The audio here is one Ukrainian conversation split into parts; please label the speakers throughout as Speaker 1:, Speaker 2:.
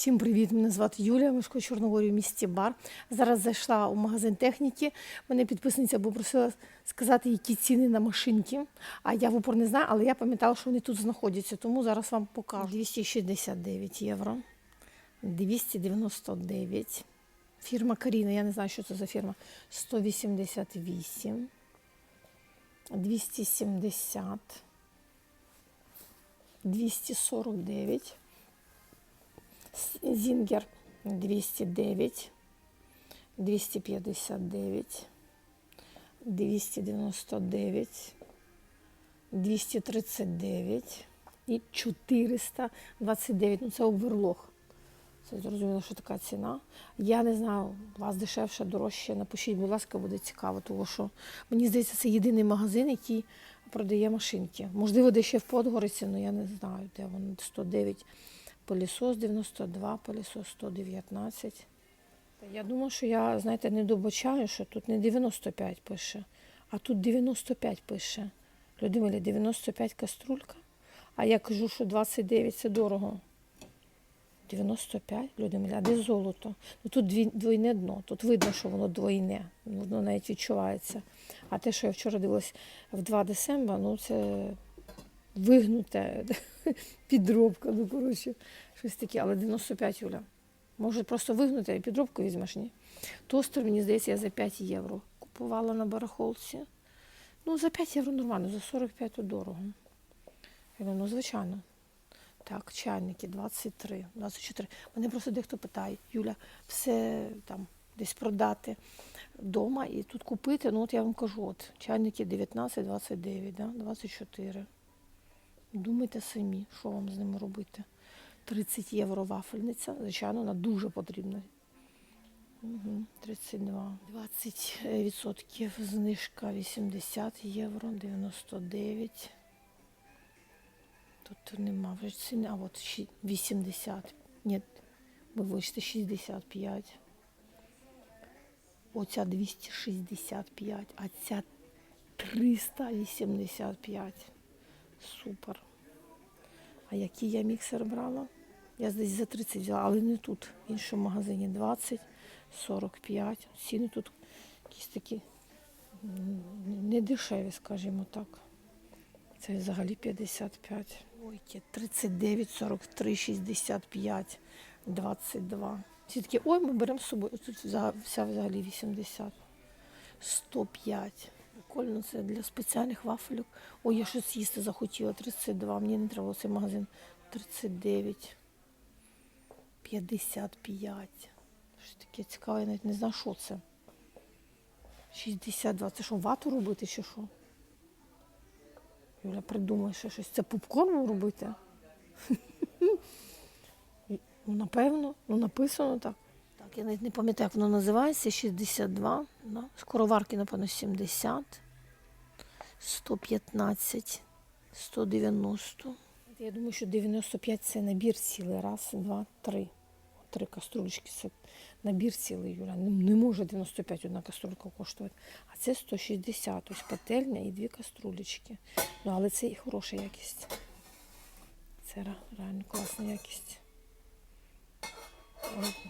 Speaker 1: Всім привіт! Мене звати Юлія, мешкаю в Чорногорі в місті Бар. Зараз зайшла у магазин техніки. Мене підписниця попросила сказати, які ціни на машинки. А я в упор не знаю, але я пам'ятала, що вони тут знаходяться, тому зараз вам покажу. 269 євро, 299. Фірма Каріна, я не знаю, що це за фірма. 188, 270, 249. Зінгер 209, 259, 299, 239 і 429. Ну, це оверлог. Це зрозуміло, що така ціна. Я не знаю, у вас дешевше, дорожче. Напишіть, будь ласка, буде цікаво, тому що мені здається, це єдиний магазин, який продає машинки. Можливо, де ще в Подгориці, але я не знаю, де воно 109. Пилісос 92, пилісос 119. Я думаю, що я, знаєте, не добачаю, що тут не 95 пише, а тут 95 пише. Люди милі, 95 каструлька. А я кажу, що 29 це дорого. 95, люди а де золото? Ну тут дві, двойне дно, тут видно, що воно двойне, воно навіть відчувається. А те, що я вчора дивилась в 2 десембра, ну це вигнуте, підробка, ну коротше, щось таке, але 95 Юля. Може просто вигнути і підробку візьмеш, ні? Тостер, мені здається, я за 5 євро купувала на барахолці. Ну, за 5 євро нормально, за 45 то дорого. Я говорю, ну, звичайно. Так, чайники 23, 24. Мене просто дехто питає, Юля, все там десь продати вдома і тут купити. Ну, от я вам кажу, от чайники 19, 29, да? 24. Думайте самі, що вам з ними робити. 30 євро вафельниця, звичайно, вона дуже потрібна. Угу, 32. 20% знижка 80 євро, 99. Тут нема вже ціни, а от щі- 80. Ні, вибачте, 65. Оця 265, а ця 385. Супер. А який я міксер брала? Я десь за 30 взяла, але не тут. В іншому магазині 20, 45. Ціни тут якісь такі не дешеві, скажімо так. Це взагалі 55. Ойки, 39, 43, 65, 22. Всі такі, ой, ми беремо з собою. Тут вся взагалі 80. 105. Прикольно, це для спеціальних вафельок. Ой, я щось їсти захотіла. 32. Мені не треба цей магазин. 39. 55. Щось таке цікаве, я навіть не знаю, що це. 62. Це що, вату робити чи що? Юля, придумай ще щось. Це попкорн робити? Ну, напевно, ну написано так. Так, я навіть не пам'ятаю, як воно називається. 62. Да? Скороварки, напевно, 70, 115, 190. Я думаю, що 95 це набір цілий. Раз, два, три. Три каструлечки. Це набір цілий, Юля. Не, може 95 одна каструлька коштувати. А це 160. Ось пательня і дві каструлечки. Ну, але це і хороша якість. Це реально класна якість.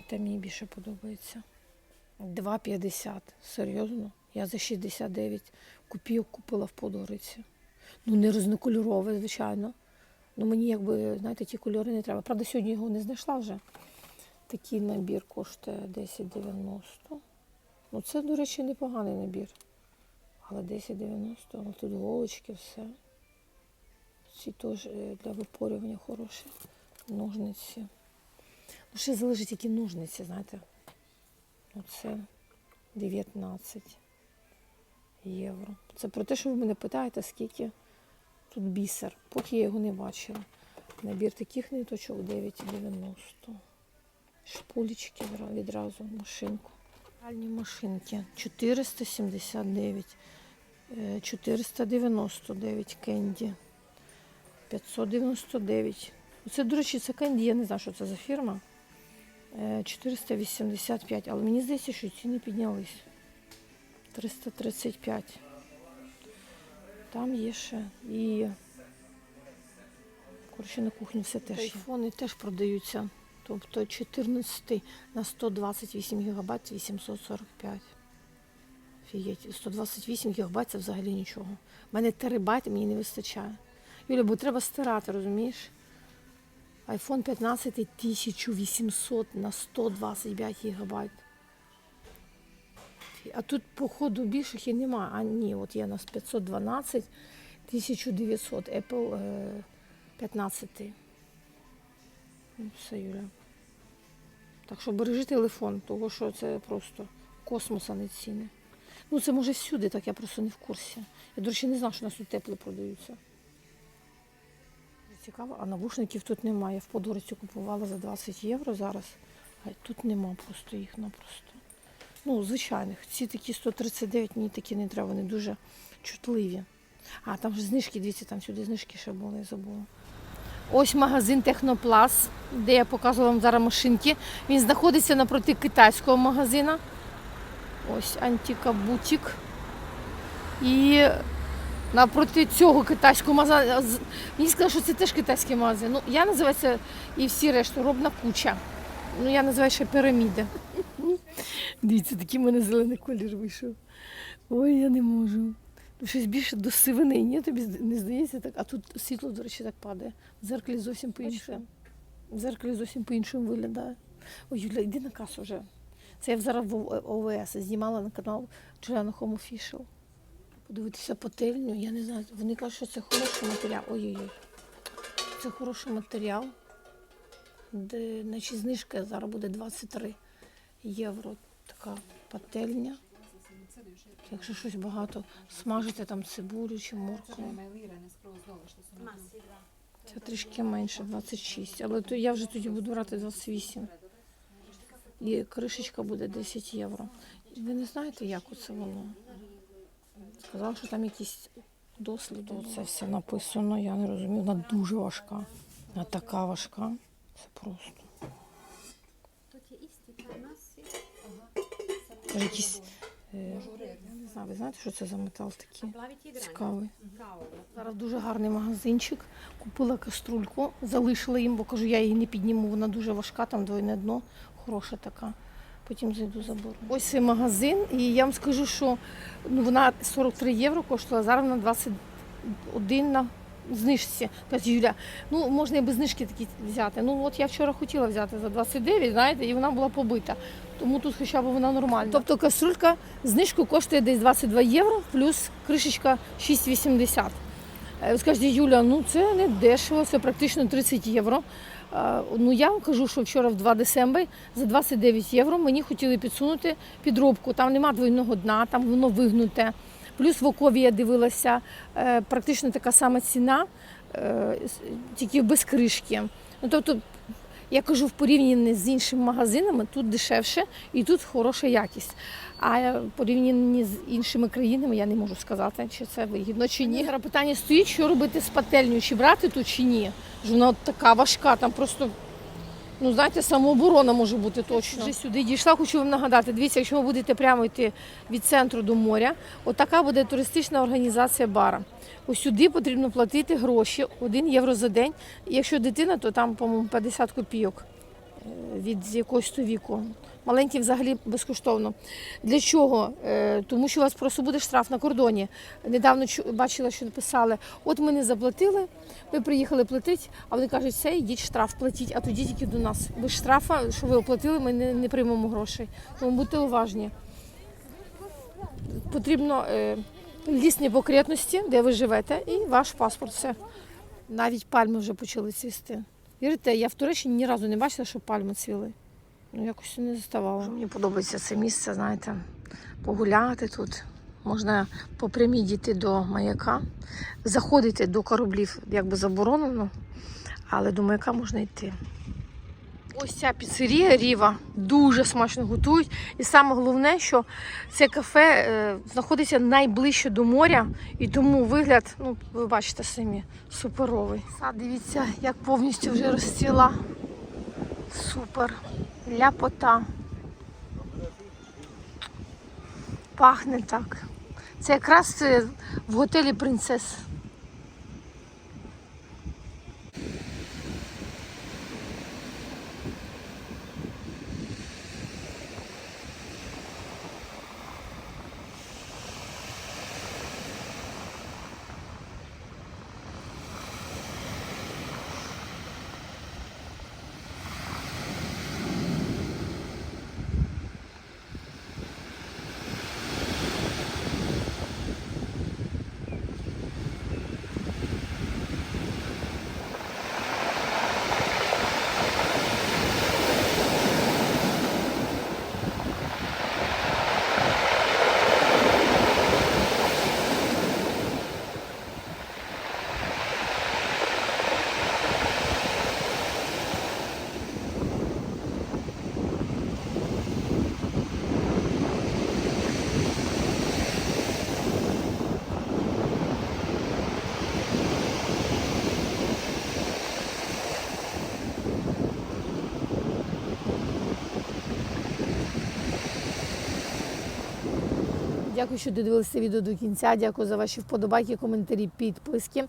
Speaker 1: Те мені більше подобається. 2,50. Серйозно? Я за 69 копійок купила в Подгориці. Ну, не різнокольорове, звичайно. Ну, мені якби, знаєте, ті кольори не треба. Правда, сьогодні його не знайшла вже. Такий набір коштує 10,90. Ну, це, до речі, непоганий набір. Але 10,90, але тут голочки, все. Ці теж е, для випорювання хороші. Ножниці. Ну, ще залежить, які ножниці, знаєте. Оце 19 євро. Це про те, що ви мене питаєте, скільки тут бісер. Поки я його не бачила. Набір таких ниточок 9,90. Шпулечки відразу машинку. Пральні машинки 479, е, 499 кенді, 599. Це, до речі, це кенді, я не знаю, що це за фірма. Е, 485, але мені здається, що ціни піднялись. 335. Там є ще і коротше на кухні все теж. Айфони теж продаються. Тобто 14 на 128 гігабайт 845. Фієть, 128 гігабайт це взагалі нічого. У мене терабайт мені не вистачає. Юля, бо треба стирати, розумієш? iPhone 15 1800 на 125 гігабайт. А тут, походу, більших і нема. А ні, от є у нас 512, 1900, Apple е, 15. Ну, все, Юля. Так що бережи телефон, тому що це просто космос, а не ціни. Ну, це може всюди, так я просто не в курсі. Я, до речі, не знав, що у нас тут теплі продаються. Цікаво, а навушників тут немає. Я в Подгорці купувала за 20 євро зараз, а тут нема просто їх напросто. Ну, звичайних. Ці такі 139, мені такі не треба, вони дуже чутливі. А, там ж знижки, дивіться, там сюди знижки ще були, я забула. Ось магазин Техноплас, де я показувала вам зараз машинки. Він знаходиться напроти китайського магазина. Ось Антіка Бутік. І напроти цього китайського з- Мені сказали, що це теж китайський магазин. Ну, я називаю це і всі решту робна куча. Ну, я називаю ще піраміди. Дивіться, такий в мене зелений колір вийшов. Ой, я не можу. Ну, щось більше до сивини, ні, тобі не здається так. А тут світло, до речі, так падає. В зеркалі зовсім по-іншому. В зеркалі зовсім по-іншому виглядає. Ой, Юля, йди на касу вже. Це я зараз в ОВС знімала на канал Juliana Home Official. Подивитися пательню, я не знаю. Вони кажуть, що це хороший матеріал. Ой-ой-ой. Це хороший матеріал. Де, значить, знижка зараз буде 23 євро. Така пательня. Якщо щось багато смажити там цибулю чи моркву. Це трішки менше, 26. Але то я вже тоді буду брати 28. І кришечка буде 10 євро. Ви не знаєте, як оце воно? Сказав, що там якісь досліди. Це все написано, я не розумію. Вона дуже важка. Вона така важка. Це просто. Якісь. Е, я не знаю, ви знаєте, що це за метал такий? Цікавий. Зараз дуже гарний магазинчик. Купила каструльку, залишила їм, бо кажу, я її не підніму, вона дуже важка, там двойне дно, хороша така. Потім зайду заберу. Ось цей магазин, і я вам скажу, що ну, вона 43 євро коштувала, зараз вона 21 на знижці. Каже, Юля, ну можна і без знижки такі взяти. Ну от я вчора хотіла взяти за 29, знаєте, і вона була побита. Тому тут хоча б вона нормальна. Тобто каструлька знижку коштує десь 22 євро, плюс кришечка 6,80. Е, Ви скажете, Юля, ну це не дешево, це практично 30 євро. Е, Ну я вам кажу, що вчора в 2 десембри за 29 євро мені хотіли підсунути підробку. Там нема двойного дна, там воно вигнуте. Плюс в окові я дивилася е, практично така сама ціна, е, тільки без кришки. Ну тобто, я кажу, в порівнянні з іншими магазинами тут дешевше і тут хороша якість. А в порівнянні з іншими країнами я не можу сказати, чи це вигідно, чи ні. Зараз питання стоїть, що робити з пательню, чи брати ту, чи ні. Вона така важка, там просто. Ну, знаєте, самооборона може бути точно. Вже сюди дійшла, хочу вам нагадати. Дивіться, якщо ви будете прямо йти від центру до моря, отака буде туристична організація бара. Ось сюди потрібно платити гроші 1 євро за день. Якщо дитина, то там, по-моєму, 50 копійок від якогось віку. Маленькі взагалі безкоштовно. Для чого? Е, Тому що у вас просто буде штраф на кордоні. Недавно бачила, що написали: от ми не заплатили, ви приїхали платити, а вони кажуть, все, йдіть штраф платіть, а тоді тільки до нас. Без штрафа, що ви оплатили, ми не, не приймемо грошей. Тому будьте уважні. Потрібно е, лісні покретності, де ви живете, і ваш паспорт. Все. Навіть пальми вже почали цвісти. Вірите, я в Туреччині ні разу не бачила, що пальми цвіли. Ну, якось не заставала. Мені подобається це місце, знаєте, погуляти тут. Можна по прямій дійти до маяка, заходити до кораблів якби заборонено, але до маяка можна йти. Ось ця піцерія Ріва дуже смачно готують. І саме головне, що це кафе е, знаходиться найближче до моря, і тому вигляд, ну, ви бачите самі, суперовий. Сад, дивіться, як повністю вже розцвіла. Супер. Ляпота. Пахне так. Це якраз е, в готелі Принцес. Дякую, що додивилися відео до кінця. Дякую за ваші вподобайки, коментарі, підписки.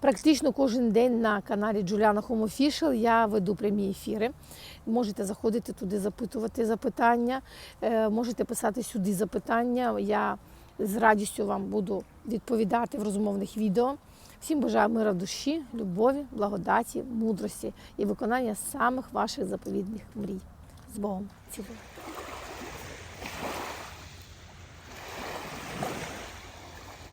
Speaker 1: Практично кожен день на каналі Juliana Home Official я веду прямі ефіри. Можете заходити туди, запитувати запитання, е, можете писати сюди запитання. Я з радістю вам буду відповідати в розмовних відео. Всім бажаю мира в душі, любові, благодаті, мудрості і виконання самих ваших заповідних мрій. З Богом! Цілую!